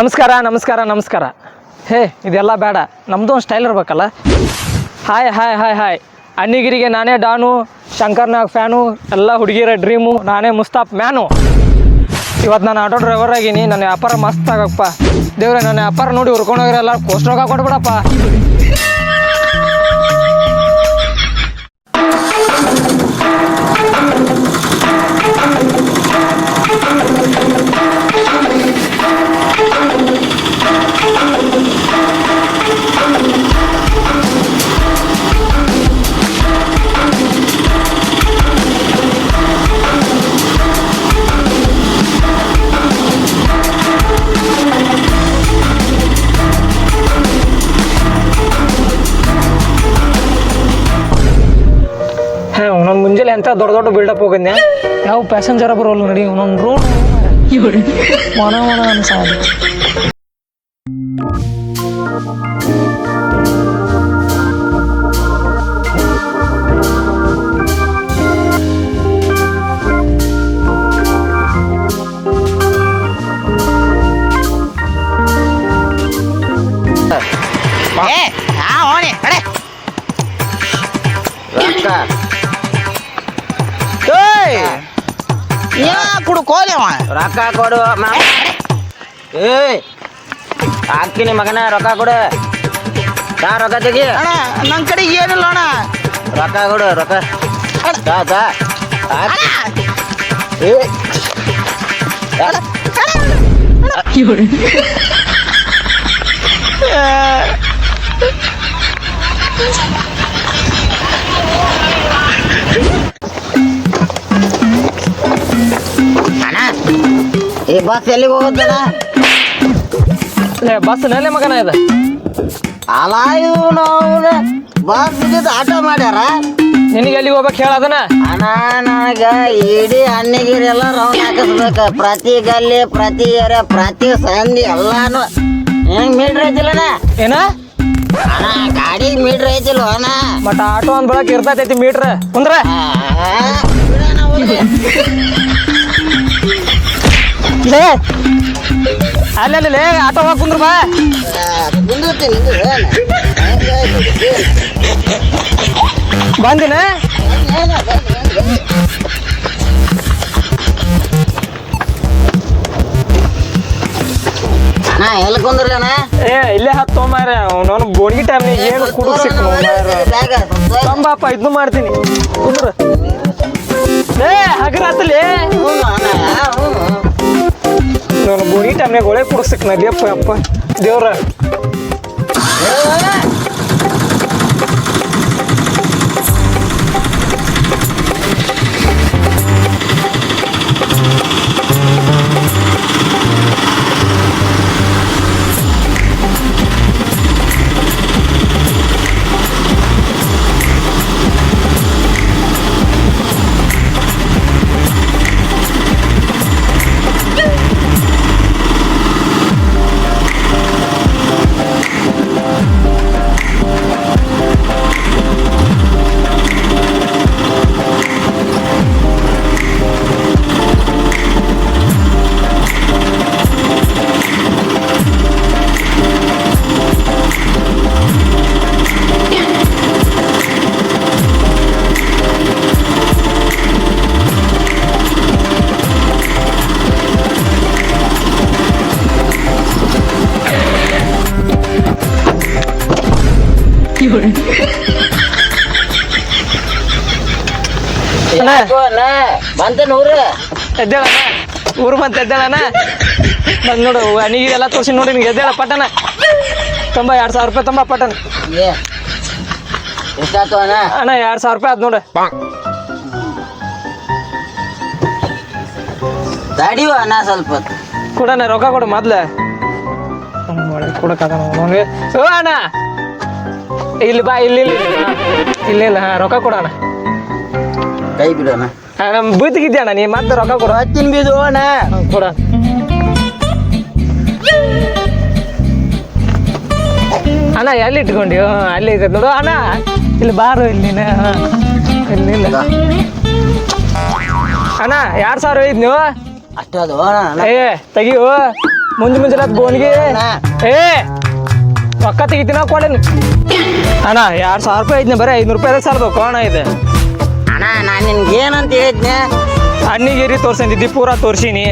ನಮಸ್ಕಾರ ನಮಸ್ಕಾರ ನಮಸ್ಕಾರ. ಹೇ, ಇದೆಲ್ಲ ಬೇಡ. ನಮ್ಮದು ಒಂದು ಸ್ಟೈಲ್ ಇರ್ಬೇಕಲ್ಲ? ಹಾಯ್ ಹಾಯ್ ಹಾಯ್ ಹಾಯ್ ಅಣ್ಣಿಗಿರಿಗೆ ನಾನೇ ಡಾನು, ಶಂಕರ್ನಾಗ್ ಫ್ಯಾನು, ಎಲ್ಲ ಹುಡುಗಿರ ಡ್ರೀಮು, ನಾನೇ ಮುಸ್ತಾಫ್ ಮ್ಯಾನು. ಇವತ್ತು ನಾನು ಆಟೋ ಡ್ರೈವರ್ ಆಗೀನಿ, ನನ್ನ ವ್ಯಾಪಾರ ಮಸ್ತ್ ಆಗಪ್ಪ. ದೇವ್ರೆ, ನನ್ನ ವ್ಯಾಪಾರ ನೋಡಿ ಹುರ್ಕೊಂಡೋಗಿರಲ್ಲ ಕೋಸ್ಟ್ ರೋಗ ಕೊಟ್ಬಿಡಪ್ಪ ಒಂದೊಂದು ಎಂತ ದೊಡ್ಡ ದೊಡ್ಡ ಬಿಲ್ಡಪ್ ಹೋಗಿದ್ನೆ. ಯಾವ ಪ್ಯಾಸೆಂಜರ್ ಬರೋಲ್ಲ ನಡಿ ಒಂದೊಂದು ರೋಡ್ ಮನ ಮನ ಅನ್ಸಾದ. ರೊಕ್ಕ ಕೊಡು ಏಯ್ ಹಾಕ್ತೀನಿ ಮಗನ ರೊಕ್ಕ ಕೊಡು. ತಾ ರೊಕ್ಕ ತೆಗಿ. ಅಣ್ಣ ನನ್ನ ಕಡೆ ಏನಿಲ್ಲ ಅಣ್ಣ. ರೊಕ್ಕ ಕೊಡು ರೊಕ್ಕ. ತಾ ತಾ ಅಣ್ಣ. ಏ ಅಣ್ಣ ಈ ಬಸ್ ಎಲ್ಲಿಗೆ ಹೋಗುತ್ತಲ್ಲ ಬಸ್ ನಲ್ಲೇ ಮಗನ ಇದೆ. ಅಲ್ಲ ಇವು ನಾವು ಬಸ್ ಆಟೋ ಮಾಡ್ಯಾರ? ನಿನಗೆ ಎಲ್ಲಿಗೆ ಹೋಗ್ಬೇಕು ಹೇಳದನ ಅಣ್ಣ ನನಗೆ ಇಡೀ ಹಣ್ಣಿಗಿರಿ ಎಲ್ಲ ರೌಂಡ್ ಹಾಕಿಸ್ಬೇಕು. ಪ್ರತಿ ಗಲ್ಲಿ ಪ್ರತಿ ಏರಿಯಾ ಪ್ರತಿ ಸಂಧಿ ಎಲ್ಲಾನು. ಹೆಂಗ್ ಮೀಟ್ರ್ ಐತಿಲ್ಲಣ್ಣ ಏನ? ಅಣ್ಣ ಗಾಡಿ ಮೀಟ್ರ್ ಐತಿಲ್ಲ ಅಣ್ಣ. ಮತ್ತ ಆಟೋ ಅಂದ್ ಬಳಕ ಇರ್ತೈತಿ ಮೀಟ್ರ್ ಕುಂದ್ರ. ಲೇ. ಅಲ್ಲಲ್ಲಿ ಲೇ ಆಟೋ ಹೋಗಿ ಕುಂದ್ರ ಬಾ? ಬಂದಿನ? ಎಲ್ಲಿ ಏ ಇಲ್ಲೇ ಹತ್ತು ಮಾರ ಅವನು ಟೈಮ್ ಏನು ಕುಡುಕ್ ಸಿಕ್ಕ ಬ್ಯಾಗ ಸ್ವಲ್ಪ ತಂಬಾಪ ಇದನ್ನು ಮಾಡ್ತೀನಿ. ಕುಂದ್ರ. ಏ ಟೈಮ್ನಾಗ ನಲಿಯಪ್ಪ ನಡಿ ಅಪ್ಪ ಅಪ್ಪ. ದೇವ್ರ. ಬಂತೆ ನೂರು. ಎದ್ದೇಳಣ್ಣ. ಊರು ಬಂತ ಎದ್ದೇಳಣ ಬಂದ್ ನೋಡು ಅನಿಗೆ ಎಲ್ಲ ತೋರಿಸಿ ನೋಡಿ ನಿನ್ಗೆ ಎದ್ದೇಳ ಪಟ್ಟಣ. ತುಂಬ ಎರಡು ಸಾವಿರ ರೂಪಾಯಿ ತುಂಬಾ ಪಟ್ಟಣ. ಏ ಎಷ್ಟಾಯ್ತು ಅಣ್ಣ? ಅಣ್ಣ ಎರಡು ಸಾವಿರ ರೂಪಾಯಿ ಆದ್ ನೋಡು. ತಡಿವ ಅಣ್ಣ ಸ್ವಲ್ಪ. ಕೊಡಣ ರೊಕ್ಕ ಕೊಡು ಮೊದ್ಲು. ಕೊಡಕ್ಕಾಗ ನಮಗೆ ಓ ಅಣ್ಣ. ಇಲ್ಲಿ ಬಾ ಇಲ್ಲಿ ಇಲ್ಲಿ ಇಲ್ಲಿ ಇಲ್ಲ ಹಾಂ ರೊಕ್ಕ ಕೊಡೋಣ ಕೈ ಬಿಡೋಣ ನಮ್ಮ ಬೀತಿಗಿದ್ದೆ ಅಣ್ಣ? ನೀ ಮತ್ತೆ ರೊಕ್ಕ ಕೊಡು. ಹತ್ತಿನ ಬೀದು ಅಣ್ಣ. ಕೊಡ. ಅಣ್ಣ ಎಲ್ಲಿ ಇಟ್ಕೊಂಡಿ ಅಲ್ಲಿ ಇದೆ. ನೋಡು ಅಣ್ಣ. ಇಲ್ಲಿ ಬಾರು ಇಲ್ಲಿ ಇಲ್ಲಿ ಇಲ್ಲ ಅಣ್ಣ ಎರಡು ಸಾವಿರ ಐದು ನೀವು? ಅಷ್ಟು ಅಣ್ಣ ಏ ತೆಗಿಯೋ. ಮುಂಜ್ ಮುಂಜಾನೆ ಬೋನ್ಗೆ. ಏ ರೊಕ್ಕ ತೆಗಿತೀನ ಕೊಡೇನು? ಅಣ್ಣ ಎರಡು ಸಾವಿರ ರೂಪಾಯಿ ಐದನೇ ಬರೀ ಐನೂರು ರೂಪಾಯಿ ಸಾಲಬೇಕು ಅಣ್ಣ ಇದೆ. ಅಣ್ಣ ನಾನು ನಿನ್ಗೆ ಏನಂತ ಹೇಳಿದ್ನೆ? ಅಣ್ಣಿಗೇರಿ ತೋರ್ಸಂದಿದ್ದಿ ಪೂರಾ ತೋರ್ಸಿನಿ.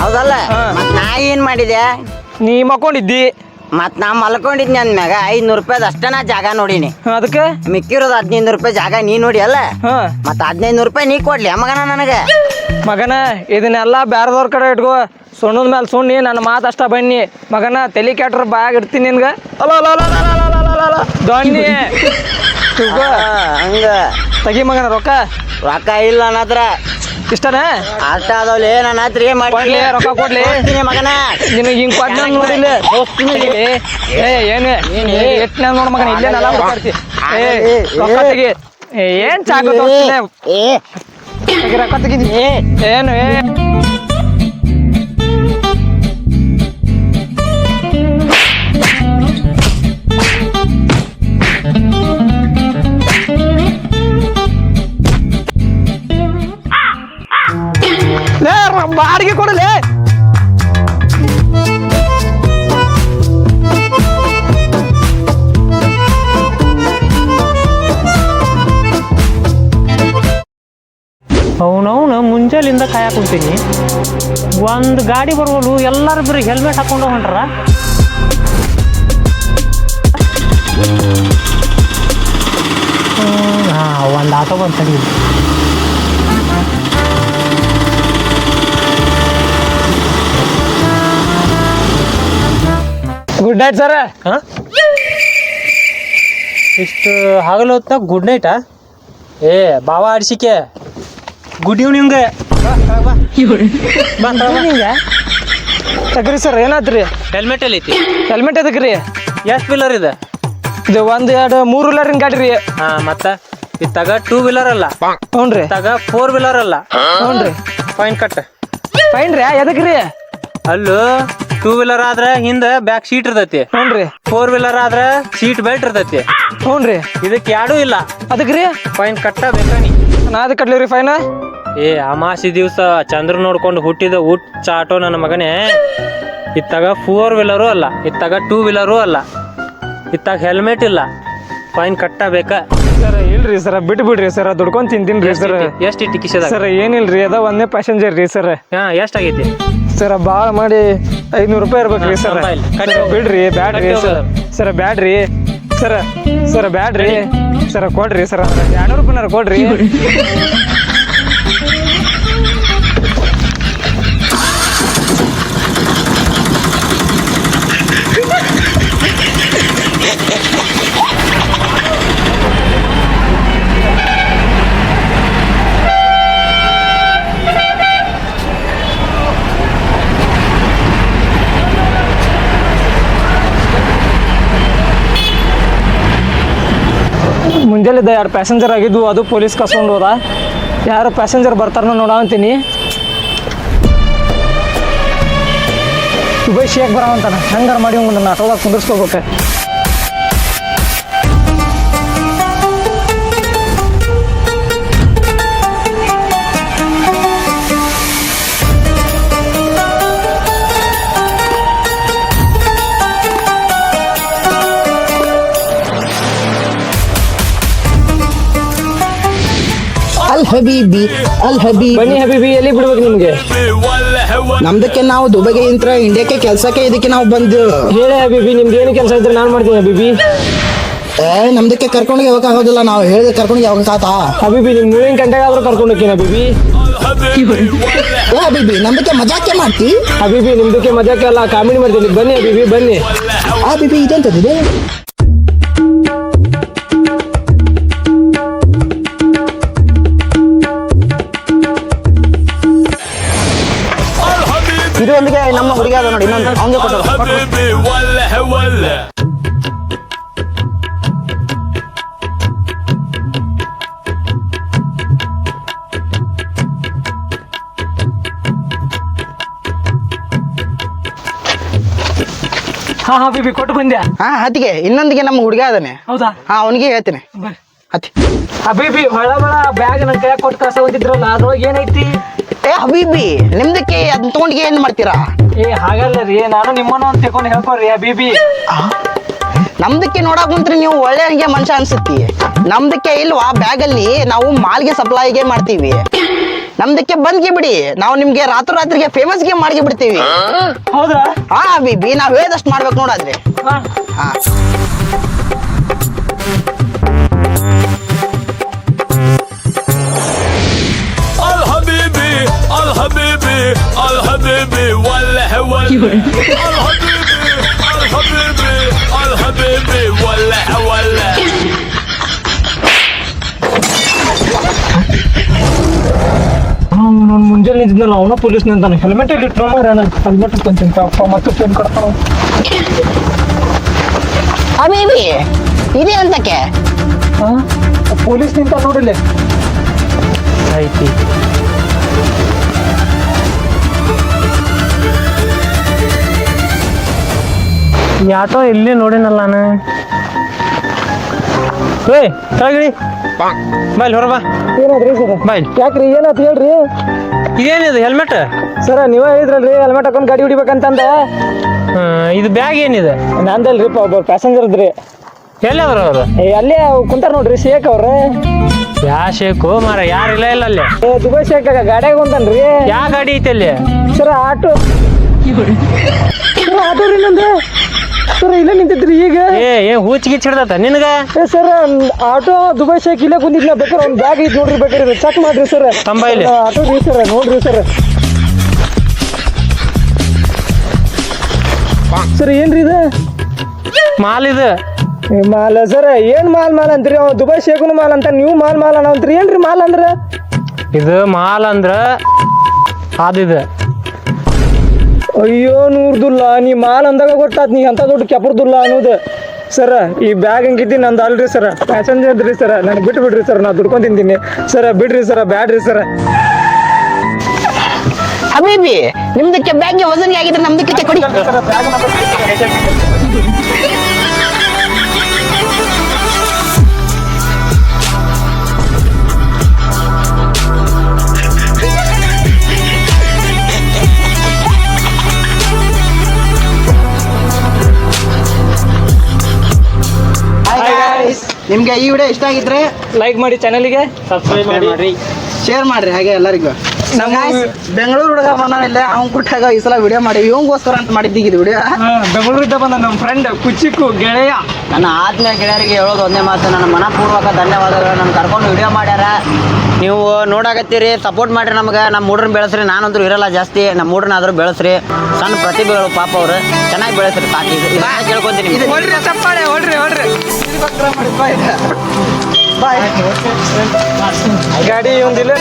ಹೌದಲ್ಲ. ಮತ್ ನಾ ಏನ್ ಮಾಡಿದೆ? ನೀ ಮಕ್ಕೊಂಡಿದ್ದಿ ಮತ್ ನಾ ಮಲ್ಕೊಂಡಿದ್ನಿ ಅಂದ್ಮ್ಯಾಗ ಐದ್ನೂರು ರೂಪಾಯ್ದು ಅಷ್ಟೇ ನಾ ಜಾಗ ನೋಡಿನಿ. ಅದಕ್ಕೆ? ಮಿಕ್ಕಿರೋದು ಹದಿನೈದು ರೂಪಾಯಿ ಜಾಗ ನೀ ನೋಡಿ ಅಲ್ಲ? ಹಾ. ಮತ್ ಹದಿನೈದು ರೂಪಾಯಿ ನೀ ಕೊಡ್ಲಿ ಮಗನ ನನಗೆ. ಮಗನ ಇದನ್ನೆಲ್ಲ ಬ್ಯಾರದವ್ರ ಕಡೆ ಇಟ್ಕೋ. ಸುಣ್ಣದ ಮೇಲೆ ಸುಣ್ಣಿ ನನ್ನ ಮಾತು ಅಷ್ಟ ಬನ್ನಿ. ಮಗನ ತಲೆ ಕೆಟ್ರ ಬಾಯಾಗ ಇಡ್ತೀನಿ ನಿನ್ಗೆ. ಅಲೋ ಅಲ ಅಲ ಅಲ ಅಲ ಅಲ ಅಲ ಅಲ. ದೊಣ್ಣಿ. ತಿಳ್ಕೊ. ಹಂಗ. ತಗಿ ಮಗನ ರೊಕ್ಕ? ರೊಕ್ಕ ಇಲ್ಲ ನನ್ನ ಹತ್ರ ಇಷ್ಟನೇ? ಅಷ್ಟ ಅದಾವಲ್ಲಿ ನನ್ನ ಹತ್ರ ಏನ್ ಮಾಡ್ಲಿ ರೊಕ್ಕ ಕೊಡ್ಲಿ. ಮಗನ. ನಿನಗೆ ಹಿಂಗ್ ಕೊಟ್ಟ ನೋಡಿಲ್ಲ. ತೆಗಿ. ಏ ಏನು? ಎಟ್ನ ನೋಡ ಮಗನ ಇಲ್ಲೇ ನಲ ಹುಡ್ಕಾಡ್ತಿ ಏ ರೊಕ್ಕ ತೆಗಿ. ಏ, ಏನ್ ಸಾಕು ಏ ರೊಕ್ಕ ತೆಗಿದಿ. ಏನು ಏ? ಬಾಡಿಗೆ ಕೊಡಲೇ. ಅವನವನು ಮುಂಜಾಲಿಂದ ಕಾಯಕ್ಕೆ ಕುಂತೀನಿ ಒಂದು ಗಾಡಿ ಬರ್ವಲ್ಲು ಎಲ್ಲರೂ ಬರೀ ಹೆಲ್ಮೆಟ್ ಹಾಕೊಂಡು ಹೊಂಟ್ರ? ಹಾಂ, ಒಂದು ಆಟೋ ಬಂದು ಗುಡ್ ನೈಟ್ ಸರ್ ಹಾಂ? ಇಷ್ಟು ಹಗಲು ಹೊತ್ತ ಗುಡ್ ನೈಟಾ? ಏ ಬಾವ ಆಡ್ಸಿಕೆ. ಗುಡ್ ಈವ್ನಿಂಗ್ ತಗ್ರಿ ಸರ್ ಏನಾದ್ರಿ? ಹೆಲ್ಮೆಟ್ ಎಲ್ಲ ಐತಿ. ಹೆಲ್ಮೆಟ್ ಎದಕ್ಕೆ ರೀ ಎಷ್ಟು ವೀಲರ್ ಇದೆ. ಇದು ಒಂದು ಎರಡು ಮೂರು ವೀಲರಿನ ಗಾಡಿ ರೀ ಹಾಂ ಮತ್ತೆ? ತಗ ಟೂ ವೀಲರ್ ಅಲ್ಲ. ಹ್ಞೂ ರೀ ತಗ ಫೋರ್ ವೀಲರ್ ಅಲ್ಲ. ಹ್ಞೂ ರೀ ಫೈನ್ ಕಟ್ ಫೈನ್ ರೀ ಎದಕ್ಕೆ ರೀ ಅಲ್ಲೂ ಟೂ ವೀಲರ್ ಆದ್ರೆ ಹಿಂದೆ ಬ್ಯಾಕ್ ಸೀಟ್ ಇರ್ತೈತಿ. ಹ್ಞೂ ರೀ ಫೋರ್ ವೀಲರ್ ಆದ್ರೆ ಸೀಟ್ ಬೆಲ್ಟ್ ಇರ್ತೈತಿ. ಹ್ಞೂ ರೀ ಇದಕ್ಕೆ ಯಾಡೂ ಇಲ್ಲ. ಅದಕ್ಕೆ ರೀ ಫೈನ್ ಕಟ್ಟಬೇಕಾ ನೀ? ನಾ ಅದಕ್ಕೆ ಕಟ್ಲಿ ರೀ ಫೈನ್ ಏ ಅಮಾಸಿ ದಿವಸ ಚಂದ್ರ ನೋಡ್ಕೊಂಡು ಹುಟ್ಟಿದ ಹುಟ್ಟ ಚಾಟೋ ನನ್ನ ಮಗನೇ. ಇತ್ತಾಗ ಫೋರ್ ವೀಲರು ಅಲ್ಲ ಇತ್ತಾಗ ಟೂ ವೀಲರು ಅಲ್ಲ. ಇತ್ತಾಗ ಹೆಲ್ಮೆಟ್ ಇಲ್ಲ. ಫೈನ್ ಕಟ್ಟಬೇಕಾ ಸರ್ ಇಲ್ರಿ ಸರ್ ಬಿಟ್ಟು ಬಿಡ್ರಿ ಸರ್ ದುಡ್ಕೊಂಡ್ ತಿಂತೀನಿ ರೀ ಸರ್. ಎಷ್ಟು ಟಿಕಿಸ್ ಸರ್ ಏನಿಲ್ರಿ ಅದ ಒಂದೇ ಪ್ಯಾಸೆಂಜರ್ ರೀ ಸರ್. ಹಾ ಎಷ್ಟಾಗೈತಿ ಸರ್ ಭಾಳ ಮಾಡಿ ಐನೂರು ರೂಪಾಯಿ ಇರ್ಬೇಕ್ರಿ ಸರ್. ಬಿಡ್ರಿ ಬ್ಯಾಡ್ರಿ ಸರ. ಬ್ಯಾಡ್ರಿ. ಸರ್ ಸರ್ ಬ್ಯಾಡ್ರಿ. ಸರ್ ಕೊಡ್ರಿ ಸರ್. ಎರಡ್ನೂರು ರೂಪಾಯಿನಾರ ಕೊಡ್ರಿ. ಮುಂಜಾನೆ ಎರಡು ಪ್ಯಾಸೆಂಜರ್ ಆಗಿದ್ವು, ಅದು ಪೊಲೀಸ್ ಕಸ್ಕೊಂಡು ಹೋದ. ಯಾರು ಪ್ಯಾಸೆಂಜರ್ ಬರ್ತಾರ ನೋಡ ಅಂತೀನಿ. ದುಬೈ ಶೇಕ್ ಅಂತಾನೆ ಹೆಂಗಾರ ಮಾಡಿ ಒಂದು ನಾಟೋದಾಗ ಕುಂದಿರ್ಸ್ಕೋಬೇಕು. ಹಬೀಬಿ ಅಲ್ ಹಬೀಬಿ ಬನ್ನಿ ಹಬೀಬಿ ಎಲ್ಲಿ ಬಿಡ್ಬೇಕು ನಿಮಗೆ? ನಮ್ದಕ್ಕೆ ನಾವು ದುಬೈಗೆ ಇಂತ್ರ ಇಂಡಿಯಾಕ್ಕೆ ಕೆಲ್ಸಕ್ಕೆ ಇದಕ್ಕೆ ನಾವು ಬಂದು. ಹೇಳಿ ಹಬೀಬಿ ನಿಮ್ದು ಏನು ಕೆಲಸ ಇದ್ರೆ ನಾನು ಮಾಡ್ತೀನಿ ಹಬೀಬಿ. ಏ ನಮ್ದಕ್ಕೆ ಕರ್ಕೊಂಡು ಯಾವಾಗ ಆಗೋದಿಲ್ಲ ನಾವು ಹೇಳಿದ ಕರ್ಕೊಂಡು ಹೋಗಕ್ ಆತಾ ಹಬೀಬಿ ಮೂವಿಂಗ್ ಮೂವಿನ ಗಂಟೆಗಾದ್ರೂ ಕರ್ಕೊಂಡು ಹೋಗ್ತೀನಿ ಹಬೀಬಿ. ಏ ಹಬೀಬಿ ನಮ್ದಕ್ಕೆ ಮಜಾಕೆ ಮಾಡ್ತಿ? ಹಬೀಬಿ ನಿಮ್ದಕ್ಕೆ ಮಜಾಕೆ ಅಲ್ಲ ಕಾಮಿಡಿ ಮಾಡ್ತೀನಿ. ಬನ್ನಿ ಹಬೀಬಿ ಬನ್ನಿ. ಆ ಬಿಬಿ ಇದೆಂತದಿದೆ ಅಲ್ಲಿ ನಮ್ಮ ಹುಡುಗ ಅದ ನೋಡಿ ಇನ್ನೊಂದು ಅವನಿಗೆ ಕೊಟ್ಟರು ಹಾ ಹಾ ಬಿಬಿ ಕೊಟ್ಟು ಬಂದ್ಯಾ? ಹಾ ಹತ್ತಿಗೆ ಇನ್ನೊಂದಿಗೆ ನಮ್ಮ ಹುಡುಗ ಅದಾನೆ ಹೌದಾ? ಹಾ ಅವನಿಗೆ ಹೇಳ್ತೀನಿ. ಅತ್ತಿ. ಹಾ ಬಿಬಿ ಹೊಳ ಹೊಳ ಬ್ಯಾಗ್ ನನ್ನ ಕೈಯಾಗ ಕೊಟ್ಟು ಕಳ್ಸ ಬಂದಿದ್ರಲ್ಲ ಅದ್ರೊಳಗೆ ಏನೈತಿ? ಏ ಹಬೀಬಿ ನಿಮ್ದಕ್ಕೆ ಅದನ್ನ ತಗೊಂಡಿಗೆ ಏನ್ ಮಾಡ್ತೀರಾ? ಏ ಹಾಗಲ್ಲ ರೀ ನಾನು ನಿಮ್ಮನ್ನ ಅಂತ ತಿಳ್ಕೊಂಡು ಹೇಳ್ಕೊರಿ ಹಬೀಬಿ. ನಮ್ದಕ್ಕೆ ನೋಡಕ್ ಕುಂತ್ರಿ ನೀವು ಒಳ್ಳೆ ಹಂಗೆ ಮನುಷ್ಯ ಅನ್ಸುತ್ತಿ. ನಮ್ದಕ್ಕೆ ಇಲ್ವಾ? ಬ್ಯಾಗ್ ಅಲ್ಲಿ ನಾವು ಮಾಲ್ಗೆ ಸಪ್ಲೈಗೆ ಮಾಡ್ತೀವಿ. ನಮ್ದಕ್ಕೆ ಬಂದ್ಗೆ ಬಿಡಿ. ನಾವು ನಿಮ್ಗೆ ರಾತ್ರಿ ರಾತ್ರಿಗೆ ಫೇಮಸ್ಗೆ ಮಾಡಿ ಬಿಡ್ತೀವಿ. ಹೌದ್ರಾ? ಹಾ ಬಿಬಿ ನಾವ್ ಹೇಳ್ದಷ್ಟು ಮಾಡ್ಬೇಕು ನೋಡಾದ್ರೆ ಹಾ. الحبيبي الحبيبي ولا ولا الحبيبي الحبيبي الحبيبي ولا ولا ನಾನು ಮುಂಜಾನೆ ನಿಂತಿದ್ನಲ್ಲ ಅವನ ಪೊಲೀಸ್ ನಿಂತಾನೆ ಹೆಲ್ಮೆಟ್ ಇಲ್ಲಿ ಇಟ್ಟು ಹೆಲ್ಮೆಟ್ ಇಟ್ಕೊಂತೀನಿ ಅಪ್ಪ ಮತ್ತೆ ಫೋನ್ ಕೊಡ್ತಾನ ಹಬೀಬಿ ಇದೆ ಅಂತಕ್ಕೆ ಪೊಲೀಸ್ ನಿಂತ ನೋಡಿಲ್ಲ ಐತಿ ಆಟೋ ಇಲ್ಲಿ ನೋಡಿನಲ್ಲ ನಾನು? ಏಯ್ ಕೆಳಗಿಳಿ ಬಾಯ್ ಹೊರ ಬಾ. ಏನಾದ್ರಿ ಸರ್? ಬಾಯ್ ಯಾಕ್ರಿ ಏನಾಯ್ತು ಹೇಳ್ರಿ? ಇದೇನಿದು ಹೆಲ್ಮೆಟ್? ಸರ ನೀವೇ ಹೇಳಿದ್ರಲ್ರಿ ಹೆಲ್ಮೆಟ್ ಹಾಕೊಂಡು ಗಾಡಿ ಹೊಡಿಬೇಕಂತಂದ. ಇದು ಬ್ಯಾಗ್ ಏನಿದೆ? ನಂದಲ್ರಿ ಒಬ್ಬ ಪ್ಯಾಸೆಂಜರ್ ಇದ್ರಿ ಅವ್ರ? ಅವರು ಅಲ್ಲೇ ಕುಂತಾರ ನೋಡ್ರಿ ಶೇಖ್ ಅವ್ರ. ಯಾ ಶೇಖು ಮಾರ ಯಾರು ಇಲ್ಲ ಇಲ್ಲ ಅಲ್ಲಿ. ಏ ದುಬೈ ಶೇಖ್ ಗಾಡ್ಯಾಗ ಕುಂತಾನ್ರಿ ಯಾ ಗಾಡಿ ಐತೆ ಅಲ್ಲಿ? ಸರ ಆಟೋ ರೀ ನಂದು ಸರ ಇಲ್ಲೇ ನಿಂತಿದ್ರಿ ಈಗ ಏ ಹೂಚ್ ಗಿಚ್ ಹಿಡ್ದತ್ತ ನಿನಗ? ಏ ಸರ್ ಆಟೋ ದುಬೈ ಶೇಖ್ ಇಲ್ಲೇ ಕುಂದಿದ್ನ ಬೇಕಾರೆ ಒಂದು ಬ್ಯಾಗ್ ಐತಿ ನೋಡ್ರಿ ಬೇಕಾದ್ರೆ ಚೆಕ್ ಮಾಡ್ರಿ ಸರ್. ತಂಬ ಇಲ್ಲಿ. ಆಟೋ ರೀ ಸರ್ ನೋಡ್ರಿ ಸರ್. ಸರ್ ಏನ್ರಿ ಇದು? ಮಾಲ್ ಇದು. ಏ, ಮಾಲ್ ಸರ್ ಏನ್ ಮಾಲ್ ಮಾಲ್ ಅಂತ್ರಿ? ಅವ ದುಬೈ ಶೇಖನು ಮಾಲ್ ಅಂತ ನೀವು ಮಾಲ್ ಮಾಲ್ ಅನ್ನವಂತ್ರಿ ಏನ್ರಿ ಮಾಲ್ ಅಂದ್ರ? ಇದು ಮಾಲ್ ಅಂದ್ರ ಆದಿದ ಅಯ್ಯೋ ನೂರ್ದುಲ್ಲ ನೀ ಮಾಲ್ ಅಂದಾಗ ಗೊತ್ತಾತ್ ನೀ ಅಂತ ದೊಡ್ಡ ಕೆಪರ್ದುಲ್ಲ ಅನ್ನೋದು. ಸರ ಈ ಬ್ಯಾಗ್ ಹಂಗಿದ್ದಿ ನಂದು ಅಲ್ರಿ ಸರ ಪ್ಯಾಸೆಂಜರ್ ರೀ ಸರ ನಾನು ಬಿಟ್ಟು ಬಿಡ್ರಿ ಸರ್ ನಾ ದುಡ್ಕೊಂಡ್ ತಿಂತೀನಿ. ಸರ ಬಿಡ್ರಿ ಸರ ಬ್ಯಾಡ್ರಿ ಸರ್ ಹಬೀಬಿ ನಿಮ್ದಕ್ಕೆ ಬ್ಯಾಗ್ಗೆ ವಜನ್ ಆಗಿದ್ರೆ ನಮ್ದಕ್ಕೆ ಕೊಡಿ. ನಿಮ್ಗೆ ಈ ವಿಡಿಯೋ ಇಷ್ಟ ಆಗಿದ್ರೆ ಲೈಕ್ ಮಾಡಿ ಚಾನಲ್ಗೆ ಸಬ್ಸ್ಕ್ರೈಬ್ ಮಾಡಿ. ಶೇರ್ ಮಾಡ್ರಿ ಹಾಗೆ ಎಲ್ಲರಿಗೂ. ನಮ್ಮ ಬೆಂಗಳೂರು ಹುಡುಗ ಬಂದಿಲ್ಲ ಅವ್ನ್ ಕೊಟ್ಟಾಗ ಈ ಸಲ ವಿಡಿಯೋ ಮಾಡಿ ಇವಂಗೋಸ್ಕರ ಅಂತ ಮಾಡಿದ್ದೀಗ ಇದು ವಿಡಿಯೋ ಬೆಂಗಳೂರಿಂದ ಬಂದ ನಮ್ಮ ಫ್ರೆಂಡ್ ಕುಚಿಕ್ಕು ಗೆಳೆಯ. ನನ್ನ ಆತ್ಮೀಯ ಗೆಳೆಯರಿಗೆ ಹೇಳೋದು ಒಂದೇ ಮಾತು ನನ್ನ ಮನಪೂರ್ವಕ ಧನ್ಯವಾದಗಳು. ನಮ್ಗೆ ಕರ್ಕೊಂಡು ವಿಡಿಯೋ ಮಾಡ್ಯಾರ. ನೀವು ನೋಡಾಕತ್ತೀರಿ ಸಪೋರ್ಟ್ ಮಾಡ್ರಿ ನಮ್ಗೆ. ನಮ್ಮ ಹುಡ್ರನ್ನ ಬೆಳೆಸ್ರಿ ನಾನಂತೂ ಇರಲ್ಲ ಜಾಸ್ತಿ. ನಮ್ಮ ಹುಡ್ರನ್ನ ಆದ್ರೂ ಬೆಳೆಸ್ರಿ. ಸಣ್ಣ ಪ್ರತಿಭೆಗಳು ಪಾಪ ಅವರು. ಚೆನ್ನಾಗಿ ಬೆಳೆಸ್ರಿ ಸಾಕು. ಕೇಳ್ಕೊಂತೀನಿ ನಿಮ್ಗೆ. ಹೊಡ್ರಿ ಚಪ್ಪಾಳೆ ಹೊಡ್ರಿ ಹೊಡ್ರಿ. ಬಾಯ್ ಗಾಡಿ ಒಂದಿಲ್ಲ